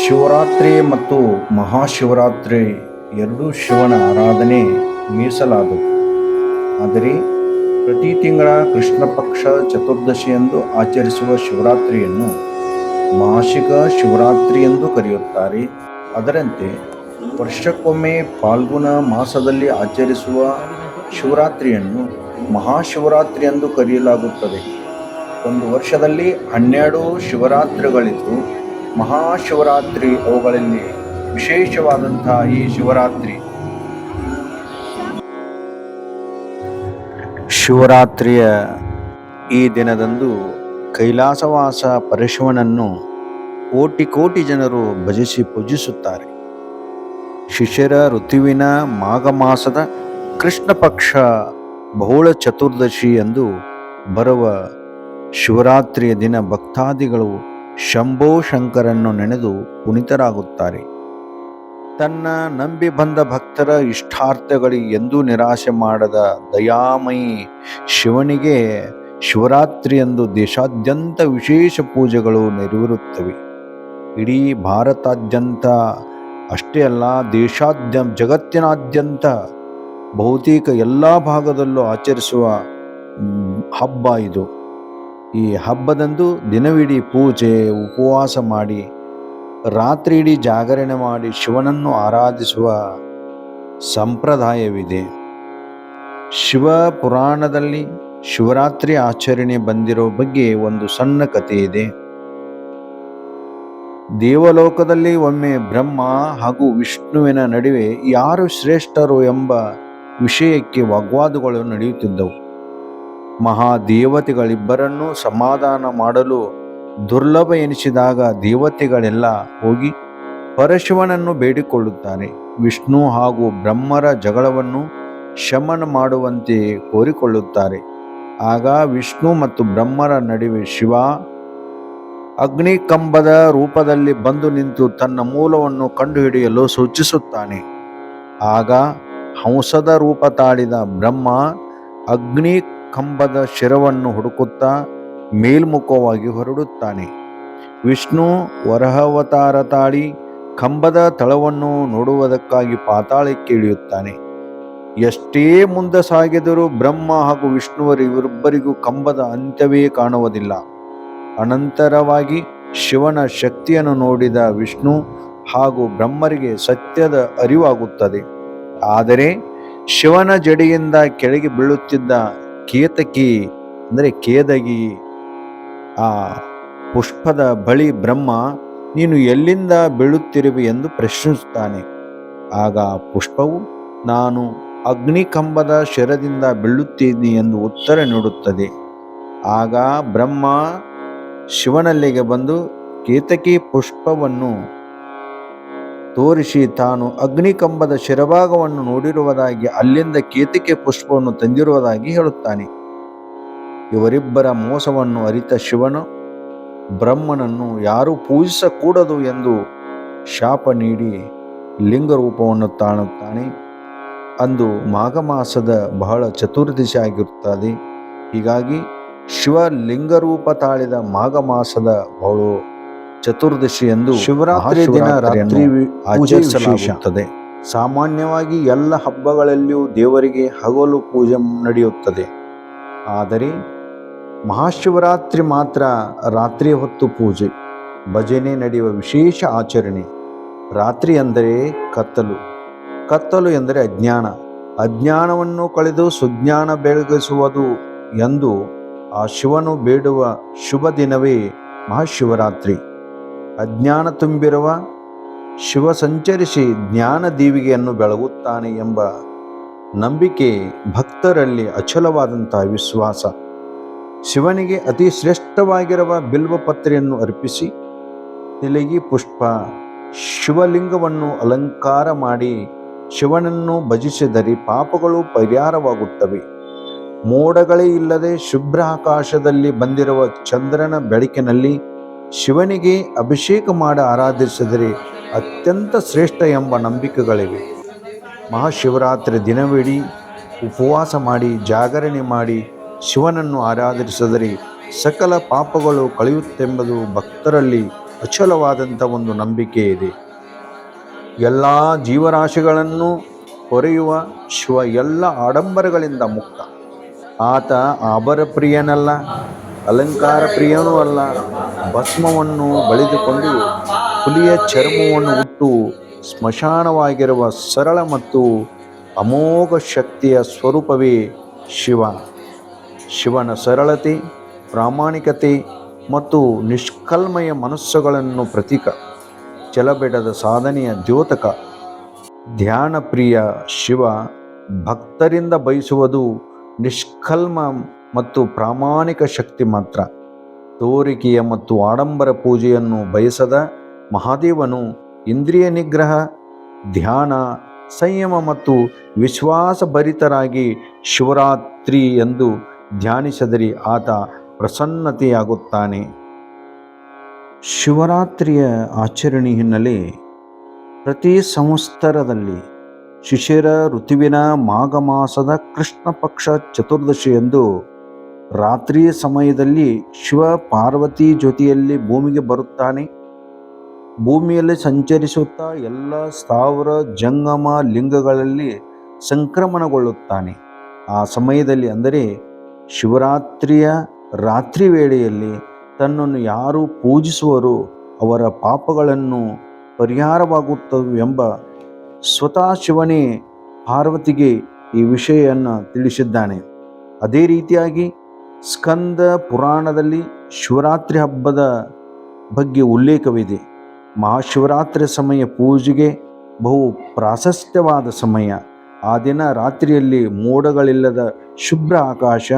ಶಿವರಾತ್ರಿ ಮತ್ತು ಮಹಾಶಿವರಾತ್ರಿ ಎರಡೂ ಶಿವನ ಆರಾಧನೆ ಮೀಸಲಾದವು ಆದರೆ ಪ್ರತಿ ತಿಂಗಳ ಕೃಷ್ಣ ಪಕ್ಷ ಚತುರ್ದಶಿಯಂದು ಆಚರಿಸುವ ಶಿವರಾತ್ರಿಯನ್ನು ಮಾಸಿಕ ಶಿವರಾತ್ರಿ ಎಂದು ಕರೆಯುತ್ತಾರೆ. ಅದರಂತೆ ವರ್ಷಕ್ಕೊಮ್ಮೆ ಫಾಲ್ಗುಣ ಮಾಸದಲ್ಲಿ ಆಚರಿಸುವ ಶಿವರಾತ್ರಿಯನ್ನು ಮಹಾಶಿವರಾತ್ರಿ ಎಂದು ಕರೆಯಲಾಗುತ್ತದೆ. ಒಂದು ವರ್ಷದಲ್ಲಿ ಹನ್ನೆರಡು ಶಿವರಾತ್ರಿಗಳಿದ್ದು ಮಹಾಶಿವರಾತ್ರಿ ಅವುಗಳಲ್ಲಿ ವಿಶೇಷವಾದಂತಹ ಈ ಶಿವರಾತ್ರಿ. ಶಿವರಾತ್ರಿಯ ಈ ದಿನದಂದು ಕೈಲಾಸವಾಸ ಪರಶಿವನನ್ನು ಕೋಟಿ ಕೋಟಿ ಜನರು ಭಜಿಸಿ ಪೂಜಿಸುತ್ತಾರೆ. ಶಿಶಿರ ಋತುವಿನ ಮಾಘ ಮಾಸದ ಕೃಷ್ಣ ಪಕ್ಷ ಬಹುಳ ಚತುರ್ದಶಿ ಎಂದು ಬರುವ ಶಿವರಾತ್ರಿಯ ದಿನ ಭಕ್ತಾದಿಗಳು ಶಂಭೋ ಶಂಕರನ್ನು ನೆನೆದು ಪುನಿತರಾಗುತ್ತಾರೆ. ತನ್ನ ನಂಬಿ ಬಂದ ಭಕ್ತರ ಇಷ್ಟಾರ್ಥಗಳಿ ಎಂದೂ ನಿರಾಶೆ ಮಾಡದ ದಯಾಮಯಿ ಶಿವನಿಗೆ ಶಿವರಾತ್ರಿಯಂದು ದೇಶಾದ್ಯಂತ ವಿಶೇಷ ಪೂಜೆಗಳು ನೆರವೇರುತ್ತವೆ. ಇಡೀ ಭಾರತಾದ್ಯಂತ, ಅಷ್ಟೇ ಅಲ್ಲ, ದೇಶಾದ್ಯ, ಜಗತ್ತಿನಾದ್ಯಂತ ಬಹುತೇಕ ಎಲ್ಲ ಭಾಗದಲ್ಲೂ ಆಚರಿಸುವ ಹಬ್ಬ ಇದು. ಈ ಹಬ್ಬದಂದು ದಿನವಿಡೀ ಪೂಜೆ, ಉಪವಾಸ ಮಾಡಿ ರಾತ್ರಿ ಇಡೀ ಜಾಗರಣೆ ಮಾಡಿ ಶಿವನನ್ನು ಆರಾಧಿಸುವ ಸಂಪ್ರದಾಯವಿದೆ. ಶಿವ ಪುರಾಣದಲ್ಲಿ ಶಿವರಾತ್ರಿ ಆಚರಣೆ ಬಂದಿರೋ ಬಗ್ಗೆ ಒಂದು ಸಣ್ಣ ಕಥೆ ಇದೆ. ದೇವಲೋಕದಲ್ಲಿ ಒಮ್ಮೆ ಬ್ರಹ್ಮ ಹಾಗೂ ವಿಷ್ಣುವಿನ ನಡುವೆ ಯಾರು ಶ್ರೇಷ್ಠರು ಎಂಬ ವಿಷಯಕ್ಕೆ ವಾಗ್ವಾದಗಳು ನಡೆಯುತ್ತಿದ್ದವು. ಮಹಾದೇವತೆಗಳಿಬ್ಬರನ್ನೂ ಸಮಾಧಾನ ಮಾಡಲು ದುರ್ಲಭ ಎನಿಸಿದಾಗ ದೇವತೆಗಳೆಲ್ಲ ಹೋಗಿ ಪರಶಿವನನ್ನು ಬೇಡಿಕೊಳ್ಳುತ್ತಾರೆ. ವಿಷ್ಣು ಹಾಗೂ ಬ್ರಹ್ಮರ ಜಗಳವನ್ನು ಶಮನ ಮಾಡುವಂತೆ ಕೋರಿಕೊಳ್ಳುತ್ತಾರೆ. ಆಗ ವಿಷ್ಣು ಮತ್ತು ಬ್ರಹ್ಮರ ನಡುವೆ ಶಿವ ಅಗ್ನಿಕಂಬದ ರೂಪದಲ್ಲಿ ಬಂದು ನಿಂತು ತನ್ನ ಮೂಲವನ್ನು ಕಂಡುಹಿಡಿಯಲು ಸೂಚಿಸುತ್ತಾನೆ. ಆಗ ಹಂಸದ ರೂಪ ತಾಳಿದ ಬ್ರಹ್ಮ ಅಗ್ನಿ ಕಂಬದ ಶಿರವನ್ನು ಹುಡುಕುತ್ತಾ ಮೇಲ್ಮುಖವಾಗಿ ಹೊರಡುತ್ತಾನೆ. ವಿಷ್ಣು ವರಹವತಾರ ತಾಳಿ ಕಂಬದ ತಳವನ್ನು ನೋಡುವುದಕ್ಕಾಗಿ ಪಾತಾಳಕ್ಕೆ ಇಳಿಯುತ್ತಾನೆ ಎಷ್ಟೇ ಮುಂದೆ ಸಾಗಿದರೂ ಬ್ರಹ್ಮ ಹಾಗೂ ವಿಷ್ಣುವರು ಇವರಿಬ್ಬರಿಗೂ ಕಂಬದ ಅಂತ್ಯವೇ ಕಾಣುವುದಿಲ್ಲ. ಅನಂತರವಾಗಿ ಶಿವನ ಶಕ್ತಿಯನ್ನು ನೋಡಿದ ವಿಷ್ಣು ಹಾಗೂ ಬ್ರಹ್ಮರಿಗೆ ಸತ್ಯದ ಅರಿವಾಗುತ್ತದೆ. ಆದರೆ ಶಿವನ ಜಡೆಯಿಂದ ಕೆಳಗೆ ಬೀಳುತ್ತಿದ್ದ ಕೇತಕಿ, ಅಂದರೆ ಕೇದಗಿ, ಆ ಪುಷ್ಪದ ಬಳಿ ಬ್ರಹ್ಮ, ನೀನು ಎಲ್ಲಿಂದ ಬೀಳುತ್ತಿರುವೆ ಎಂದು ಪ್ರಶ್ನಿಸುತ್ತಾನೆ. ಆಗ ಪುಷ್ಪವು, ನಾನು ಅಗ್ನಿಕಂಬದ ಶಿರದಿಂದ ಬೀಳುತ್ತೀನಿ ಎಂದು ಉತ್ತರ ನೀಡುತ್ತದೆ. ಆಗ ಬ್ರಹ್ಮ ಶಿವನಲ್ಲಿಗೆ ಬಂದು ಕೇತಕಿ ಪುಷ್ಪವನ್ನು ತೋರಿಸಿ ತಾನು ಅಗ್ನಿಕಂಬದ ಶಿರಭಾಗವನ್ನು ನೋಡಿರುವುದಾಗಿ ಅಲ್ಲಿಂದ ಕೇತಿಕೆ ಪುಷ್ಪವನ್ನು ತಂದಿರುವುದಾಗಿ ಹೇಳುತ್ತಾನೆ. ಇವರಿಬ್ಬರ ಮೋಸವನ್ನು ಅರಿತ ಶಿವನು, ಬ್ರಹ್ಮನನ್ನು ಯಾರೂ ಪೂಜಿಸಕೂಡದು ಎಂದು ಶಾಪ ನೀಡಿ ಲಿಂಗರೂಪವನ್ನು ತಾಣುತ್ತಾನೆ ಅಂದು ಮಾಘ ಮಾಸದ ಬಹಳ ಚತುರ್ದಶಿ ಆಗಿರುತ್ತದೆ ಹೀಗಾಗಿ ಶಿವ ಲಿಂಗರೂಪ ತಾಳಿದ ಮಾಘ ಮಾಸದ ಬಹಳ ಚತುರ್ದಶಿ ಎಂದು ಶಿವರಾತ್ರಿ ದಿನ ರಾತ್ರಿ ಆಚರಿಸಲಾಗುತ್ತದೆ. ಸಾಮಾನ್ಯವಾಗಿ ಎಲ್ಲ ಹಬ್ಬಗಳಲ್ಲಿಯೂ ದೇವರಿಗೆ ಹಗಲು ಪೂಜೆ ನಡೆಯುತ್ತದೆ. ಆದರೆ ಮಹಾಶಿವರಾತ್ರಿ ಮಾತ್ರ ರಾತ್ರಿ ಹೊತ್ತು ಪೂಜೆ ಭಜನೆ ನಡೆಯುವ ವಿಶೇಷ ಆಚರಣೆ. ರಾತ್ರಿ ಎಂದರೆ ಕತ್ತಲು. ಕತ್ತಲು ಎಂದರೆ ಅಜ್ಞಾನ. ಅಜ್ಞಾನವನ್ನು ಕಳೆದು ಸುಜ್ಞಾನ ಬೆಳಗಿಸುವುದು ಎಂದು ಆ ಶಿವನು ಬೇಡುವ ಶುಭ ದಿನವೇ ಮಹಾಶಿವರಾತ್ರಿ. ಅಜ್ಞಾನ ತುಂಬಿರುವ ಶಿವ ಸಂಚರಿಸಿ ಜ್ಞಾನ ದೀವಿಗೆಯನ್ನು ಬೆಳಗುತ್ತಾನೆ ಎಂಬ ನಂಬಿಕೆ ಭಕ್ತರಲ್ಲಿ ಅಚಲವಾದಂತಹ ವಿಶ್ವಾಸ. ಶಿವನಿಗೆ ಅತಿ ಶ್ರೇಷ್ಠವಾಗಿರುವ ಬಿಲ್ವಪತ್ರೆಯನ್ನು ಅರ್ಪಿಸಿ ತಿಲಗಿ ಪುಷ್ಪ ಶಿವಲಿಂಗವನ್ನು ಅಲಂಕಾರ ಮಾಡಿ ಶಿವನನ್ನು ಭಜಿಸಿದರೆ ಪಾಪಗಳು ಪರಿಹಾರವಾಗುತ್ತವೆ. ಮೋಡಗಳೇ ಇಲ್ಲದೆ ಶುಭ್ರ ಆಕಾಶದಲ್ಲಿ ಬಂದಿರುವ ಚಂದ್ರನ ಬೆಳಕಿನಲ್ಲಿ ಶಿವನಿಗೆ ಅಭಿಷೇಕ ಮಾಡಿ ಆರಾಧಿಸಿದರೆ ಅತ್ಯಂತ ಶ್ರೇಷ್ಠ ಎಂಬ ನಂಬಿಕೆಗಳಿವೆ. ಮಹಾಶಿವರಾತ್ರಿ ದಿನವಿಡೀ ಉಪವಾಸ ಮಾಡಿ, ಜಾಗರಣೆ ಮಾಡಿ ಶಿವನನ್ನು ಆರಾಧಿಸಿದರೆ ಸಕಲ ಪಾಪಗಳು ಕಳೆಯುತ್ತೆಂಬುದು ಭಕ್ತರಲ್ಲಿ ಅಚಲವಾದಂಥ ಒಂದು ನಂಬಿಕೆ ಇದೆ. ಎಲ್ಲ ಜೀವರಾಶಿಗಳನ್ನು ಹೊರೆಯುವ ಶಿವ ಎಲ್ಲ ಆಡಂಬರಗಳಿಂದ ಮುಕ್ತ. ಆತ ಆಭರ ಪ್ರಿಯನಲ್ಲ ಅಲಂಕಾರ ಪ್ರಿಯನೂ ಅಲ್ಲ, ಭಸ್ಮವನ್ನು ಬಳಿದುಕೊಂಡು ಹುಲಿಯ ಚರ್ಮವನ್ನು ಉಟ್ಟು ಸ್ಮಶಾನವಾಗಿರುವ ಸರಳ ಮತ್ತು ಅಮೋಘ ಶಕ್ತಿಯ ಸ್ವರೂಪವೇ ಶಿವ. ಶಿವನ ಸರಳತೆ, ಪ್ರಾಮಾಣಿಕತೆ ಮತ್ತು ನಿಷ್ಕಲ್ಮಯ ಮನಸ್ಸುಗಳನ್ನು ಪ್ರತೀಕ. ಚಲಬೆಡದ ಸಾಧನೆಯ ದ್ಯೋತಕ. ಧ್ಯಾನ ಪ್ರಿಯ ಶಿವ, ಭಕ್ತರಿಂದ ಬಯಸುವುದು ನಿಷ್ಕಲ್ಮ ಮತ್ತು ಪ್ರಾಮಾಣಿಕ ಶಕ್ತಿ ಮಾತ್ರ. ತೋರಿಕೆಯ ಮತ್ತು ಆಡಂಬರ ಪೂಜೆಯನ್ನು ಬಯಸದ ಮಹಾದೇವನು ಇಂದ್ರಿಯ ನಿಗ್ರಹ, ಧ್ಯಾನ, ಸಂಯಮ ಮತ್ತು ವಿಶ್ವಾಸಭರಿತರಾಗಿ ಶಿವರಾತ್ರಿ ಎಂದು ಧ್ಯಾನಿಸಿದರೆ ಆತ ಪ್ರಸನ್ನತೆಯಾಗುತ್ತಾನೆ. ಶಿವರಾತ್ರಿಯ ಆಚರಣೆ ಹಿನ್ನೆಲೆ ಪ್ರತಿ ಸಂವತ್ಸರದಲ್ಲಿ ಶಿಶಿರ ಋತುವಿನ ಮಾಘ ಮಾಸದ ಕೃಷ್ಣ ಪಕ್ಷ ಚತುರ್ದಶಿಯಂದು ರಾತ್ರಿ ಸಮಯದಲ್ಲಿ ಶಿವ ಪಾರ್ವತಿ ಜೊತೆಯಲ್ಲಿ ಭೂಮಿಗೆ ಬರುತ್ತಾನೆ. ಭೂಮಿಯಲ್ಲಿ ಸಂಚರಿಸುತ್ತಾ ಎಲ್ಲ ಸ್ಥಾವರ, ಜಂಗಮ, ಲಿಂಗಗಳಲ್ಲಿ ಸಂಕ್ರಮಣಗೊಳ್ಳುತ್ತಾನೆ. ಆ ಸಮಯದಲ್ಲಿ ಅಂದರೆ ಶಿವರಾತ್ರಿಯ ರಾತ್ರಿ ವೇಳೆಯಲ್ಲಿ ತನ್ನನ್ನು ಯಾರು ಪೂಜಿಸುವರು ಅವರ ಪಾಪಗಳನ್ನು ಪರಿಹಾರವಾಗುತ್ತವೆ ಎಂಬ ಸ್ವತಃ ಶಿವನೇ ಪಾರ್ವತಿಗೆ ಈ ವಿಷಯವನ್ನು ತಿಳಿಸಿದ್ದಾನೆ. ಅದೇ ರೀತಿಯಾಗಿ ಸ್ಕಂದ ಪುರಾಣದಲ್ಲಿ ಶಿವರಾತ್ರಿ ಹಬ್ಬದ ಬಗ್ಗೆ ಉಲ್ಲೇಖವಿದೆ. ಮಹಾಶಿವರಾತ್ರಿ ಸಮಯ ಪೂಜೆಗೆ ಬಹು ಪ್ರಾಶಸ್ತ್ಯವಾದ ಸಮಯ. ಆ ದಿನ ರಾತ್ರಿಯಲ್ಲಿ ಮೋಡಗಳಿಲ್ಲದ ಶುಭ್ರ ಆಕಾಶ,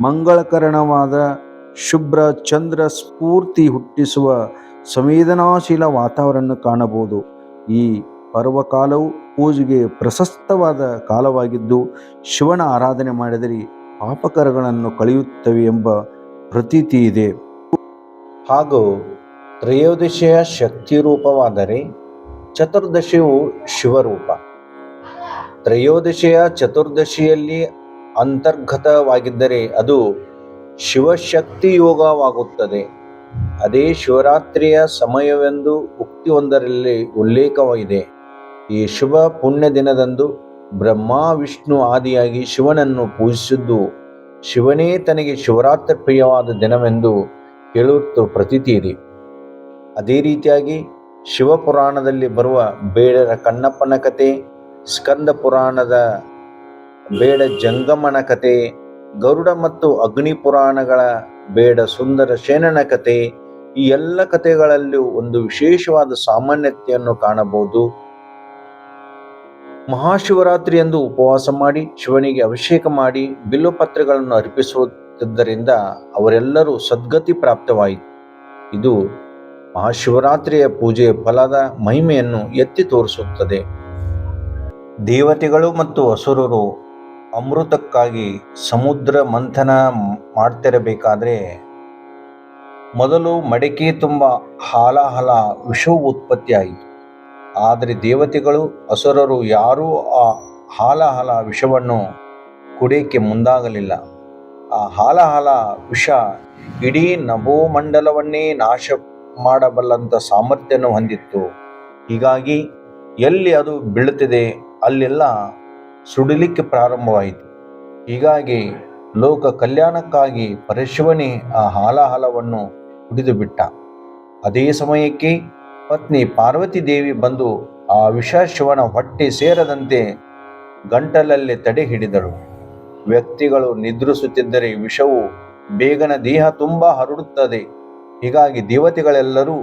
ಮಂಗಳಕರಣವಾದ ಶುಭ್ರ ಚಂದ್ರ ಸ್ಫೂರ್ತಿ ಹುಟ್ಟಿಸುವ ಸಂವೇದನಾಶೀಲ ವಾತಾವರಣ ಕಾಣಬಹುದು. ಈ ಪರ್ವಕಾಲವು ಪೂಜೆಗೆ ಪ್ರಶಸ್ತವಾದ ಕಾಲವಾಗಿದ್ದು, ಶಿವನ ಆರಾಧನೆ ಮಾಡಿದರೆ ಪಾಪಕರಗಳನ್ನು ಕಳೆಯುತ್ತವೆ ಎಂಬ ಪ್ರತೀತಿ ಇದೆ. ಹಾಗೂ ತ್ರಯೋದಶಿಯ ಶಕ್ತಿ ರೂಪವಾದರೆ ಚತುರ್ದಶಿಯು ಶಿವರೂಪ. ತ್ರಯೋದಶಿಯ ಚತುರ್ದಶಿಯಲ್ಲಿ ಅಂತರ್ಗತವಾಗಿದ್ದರೆ ಅದು ಶಿವಶಕ್ತಿ ಯೋಗವಾಗುತ್ತದೆ. ಅದೇ ಶಿವರಾತ್ರಿಯ ಸಮಯವೆಂದು ಉಕ್ತಿಯೊಂದರಲ್ಲಿ ಉಲ್ಲೇಖವಾಗಿದೆ. ಈ ಶುಭ ಪುಣ್ಯ ದಿನದಂದು ಬ್ರಹ್ಮ, ವಿಷ್ಣು ಆದಿಯಾಗಿ ಶಿವನನ್ನು ಪೂಜಿಸಿದ್ದು ಶಿವನೇ ತನಗೆ ಶಿವರಾತ್ರಿ ಪ್ರಿಯವಾದ ದಿನವೆಂದು ಹೇಳುತ್ತ ಪ್ರತೀತಿ ಇದೆ. ಅದೇ ರೀತಿಯಾಗಿ ಶಿವಪುರಾಣದಲ್ಲಿ ಬರುವ ಬೇಡರ ಕಣ್ಣಪ್ಪನ ಕತೆ, ಸ್ಕಂದ ಪುರಾಣದ ಬೇಡ ಜಂಗಮನ ಕತೆ, ಗರುಡ ಮತ್ತು ಅಗ್ನಿ ಪುರಾಣಗಳ ಬೇಡ ಸುಂದರ ಶೇನನ ಕತೆ ಈ ಎಲ್ಲ ಕಥೆಗಳಲ್ಲೂ ಒಂದು ವಿಶೇಷವಾದ ಸಾಮಾನ್ಯತೆಯನ್ನು ಕಾಣಬಹುದು. ಮಹಾಶಿವರಾತ್ರಿ ಎಂದು ಉಪವಾಸ ಮಾಡಿ ಶಿವನಿಗೆ ಅಭಿಷೇಕ ಮಾಡಿ ಬಿಲ್ಲುಪತ್ರಗಳನ್ನು ಅರ್ಪಿಸುತ್ತಿದ್ದರಿಂದ ಅವರೆಲ್ಲರೂ ಸದ್ಗತಿ ಪ್ರಾಪ್ತವಾಯಿತು. ಇದು ಮಹಾಶಿವರಾತ್ರಿಯ ಪೂಜೆಯ ಫಲದ ಮಹಿಮೆಯನ್ನು ಎತ್ತಿ ತೋರಿಸುತ್ತದೆ. ದೇವತೆಗಳು ಮತ್ತು ಅಸುರರು ಅಮೃತಕ್ಕಾಗಿ ಸಮುದ್ರ ಮಂಥನ ಮಾಡ್ತಿರಬೇಕಾದ್ರೆ ಮೊದಲು ಮಡಿಕೆ ತುಂಬ ಹಾಲಾಹಲ ವಿಷವು ಉತ್ಪತ್ತಿಯಾಯಿತು. ಆದರೆ ದೇವತೆಗಳು, ಅಸುರರು ಯಾರೂ ಆ ಹಾಲಾಹಲ ವಿಷವನ್ನು ಕುಡಿಯಕ್ಕೆ ಮುಂದಾಗಲಿಲ್ಲ. ಆ ಹಾಲಾಹಲ ವಿಷ ಇಡೀ ನಭೋಮಂಡಲವನ್ನೇ ನಾಶ ಮಾಡಬಲ್ಲಂಥ ಸಾಮರ್ಥ್ಯವನ್ನು ಹೊಂದಿತ್ತು. ಹೀಗಾಗಿ ಎಲ್ಲಿ ಅದು ಬೀಳುತ್ತಿದೆ, ಅಲ್ಲೆಲ್ಲ ಸುಡಲಿಕ್ಕೆ ಪ್ರಾರಂಭವಾಯಿತು. ಹೀಗಾಗಿ ಲೋಕ ಕಲ್ಯಾಣಕ್ಕಾಗಿ ಪರಶಿವನೇ ಆ ಹಾಲಾಹಲವನ್ನು ಕುಡಿದು ಬಿಟ್ಟ ಅದೇ ಸಮಯಕ್ಕೆ ಪತ್ನಿ ಪಾರ್ವತಿ ದೇವಿ ಬಂದು ಆ ವಿಷ ಶಿವನ ಹೊಟ್ಟೆ ಸೇರದಂತೆ ಗಂಟಲಲ್ಲಿ ತಡೆ ಹಿಡಿದಳು ವ್ಯಕ್ತಿಗಳು ನಿದ್ರಿಸುತ್ತಿದ್ದರೆ ವಿಷವು ಬೇಗನ ದೇಹ ತುಂಬ ಹರಡುತ್ತದೆ. ಹೀಗಾಗಿ ದೇವತೆಗಳೆಲ್ಲರೂ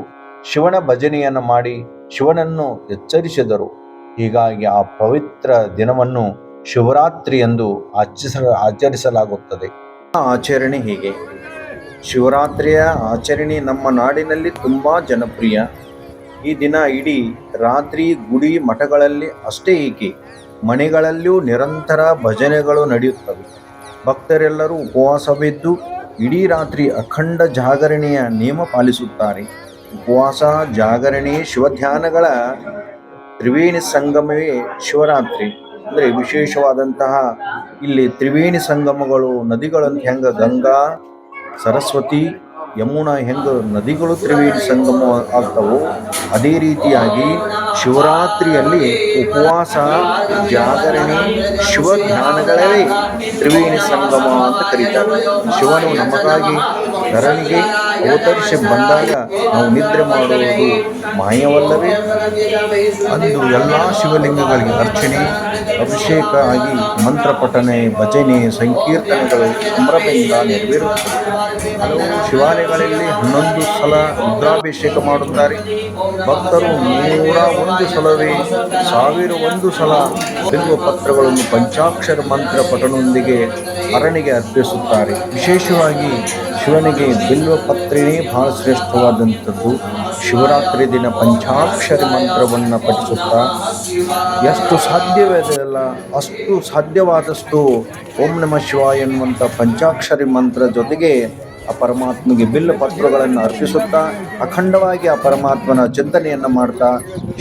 ಶಿವನ ಭಜನೆಯನ್ನು ಮಾಡಿ ಶಿವನನ್ನು ಎಚ್ಚರಿಸಿದರು. ಹೀಗಾಗಿ ಆ ಪವಿತ್ರ ದಿನವನ್ನು ಶಿವರಾತ್ರಿ ಎಂದು ಆಚರಿಸ, ಆಚರಿಸಲಾಗುತ್ತದೆ. ಆಚರಣೆ ಹೀಗೆ. ಶಿವರಾತ್ರಿಯ ಆಚರಣೆ ನಮ್ಮ ನಾಡಿನಲ್ಲಿ ತುಂಬ ಜನಪ್ರಿಯ. ಈ ದಿನ ಇಡೀ ರಾತ್ರಿ ಗುಡಿ ಮಠಗಳಲ್ಲಿ ಅಷ್ಟೇ ಏಕೆ? ಮನೆಗಳಲ್ಲಿಯೂ ನಿರಂತರ ಭಜನೆಗಳು ನಡೆಯುತ್ತವೆ. ಭಕ್ತರೆಲ್ಲರೂ ಉಪವಾಸವಿದ್ದು ಇಡೀ ರಾತ್ರಿ ಅಖಂಡ ಜಾಗರಣೆಯ ನಿಯಮ ಪಾಲಿಸುತ್ತಾರೆ. ಉಪವಾಸ, ಜಾಗರಣೆ, ಶಿವಧ್ಯಾನಗಳ ತ್ರಿವೇಣಿ ಸಂಗಮವೇ ಶಿವರಾತ್ರಿ. ಅಂದರೆ ವಿಶೇಷವಾದಂತಹ ಇಲ್ಲಿ ತ್ರಿವೇಣಿ ಸಂಗಮಗಳು, ನದಿಗಳಂತ ಹೆಂಗ ಗಂಗಾ, ಸರಸ್ವತಿ ಯಮುನಾ ಹೆಂಗ ನದಿಗಳು ತ್ರಿವೇಣಿ ಸಂಗಮ ಆಗ್ತವೋ, ಅದೇ ರೀತಿಯಾಗಿ ಶಿವರಾತ್ರಿಯಲ್ಲಿ ಉಪವಾಸ, ಜಾಗರಣೆ ಶಿವ ಧ್ಯಾನಗಳೇ ತ್ರಿವೇಣಿ ಸಂಗಮ ಅಂತ ಕರೀತಾರೆ. ಶಿವನು ನಮಗಾಗಿ ಧರಣಿಗೆ ಅವತರಿಸಿ ಬಂದಾಗ ನಾವು ನಿದ್ರೆ ಮಾಡುವುದು ಮಾಯವಲ್ಲವೇ? ಅಂದು ಎಲ್ಲ ಶಿವಲಿಂಗಗಳಿಗೆ ಅರ್ಚನೆ, ಅಭಿಷೇಕ ಆಗಿ ಮಂತ್ರ ಪಠನೆ, ಭಜನೆ, ಸಂಕೀರ್ತನೆಗಳು ಸಂಭ್ರಮದಿಂದ ನೆರವೇರುತ್ತವೆ. ಹಲವು ಶಿವಾಲಯಗಳಲ್ಲಿ ಹನ್ನೊಂದು ಸಲ ರುದ್ರಾಭಿಷೇಕ ಮಾಡುತ್ತಾರೆ. ಭಕ್ತರು ನೂರ ಒಂದು ಸಲವೇ, ಸಾವಿರ ಒಂದು ಸಲ ಬಿಲ್ವ ಪತ್ರಗಳನ್ನು ಪಂಚಾಕ್ಷರ ಮಂತ್ರ ಪಠನೊಂದಿಗೆ ಅರಣಿಗೆ ಅರ್ಪಿಸುತ್ತಾರೆ. ವಿಶೇಷವಾಗಿ ಶಿವನಿಗೆ ಬಿಲ್ವ ಪತ್ರಿನೇ ಬಹಳ ಶ್ರೇಷ್ಠವಾದಂಥದ್ದು. ಶಿವರಾತ್ರಿ ದಿನ ಪಂಚಾಕ್ಷರಿ ಮಂತ್ರವನ್ನು ಪಠಿಸುತ್ತಾ ಎಷ್ಟು ಸಾಧ್ಯವಿದೆಯಲ್ಲ ಅಷ್ಟು ಸಾಧ್ಯವಾದಷ್ಟು ಓಂ ನಮ ಶಿವ ಎನ್ನುವಂಥ ಪಂಚಾಕ್ಷರಿ ಮಂತ್ರ ಜೊತೆಗೆ ಆ ಪರಮಾತ್ಮಗೆ ಬಿಲ್ಲು ಪತ್ರಗಳನ್ನು ಅರ್ಪಿಸುತ್ತಾ ಅಖಂಡವಾಗಿ ಆ ಪರಮಾತ್ಮನ ಚಿಂತನೆಯನ್ನು ಮಾಡ್ತಾ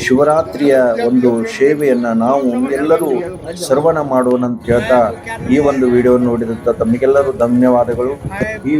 ಶಿವರಾತ್ರಿಯ ಒಂದು ಸೇವೆಯನ್ನು ನಾವು ಎಲ್ಲರೂ ಸರ್ವಣ ಮಾಡೋಣ ಅಂತ ಹೇಳ್ತಾ ಈ ಒಂದು ವಿಡಿಯೋ ನೋಡಿದಂಥ ತಮಗೆಲ್ಲರೂ ಧನ್ಯವಾದಗಳು. ಈ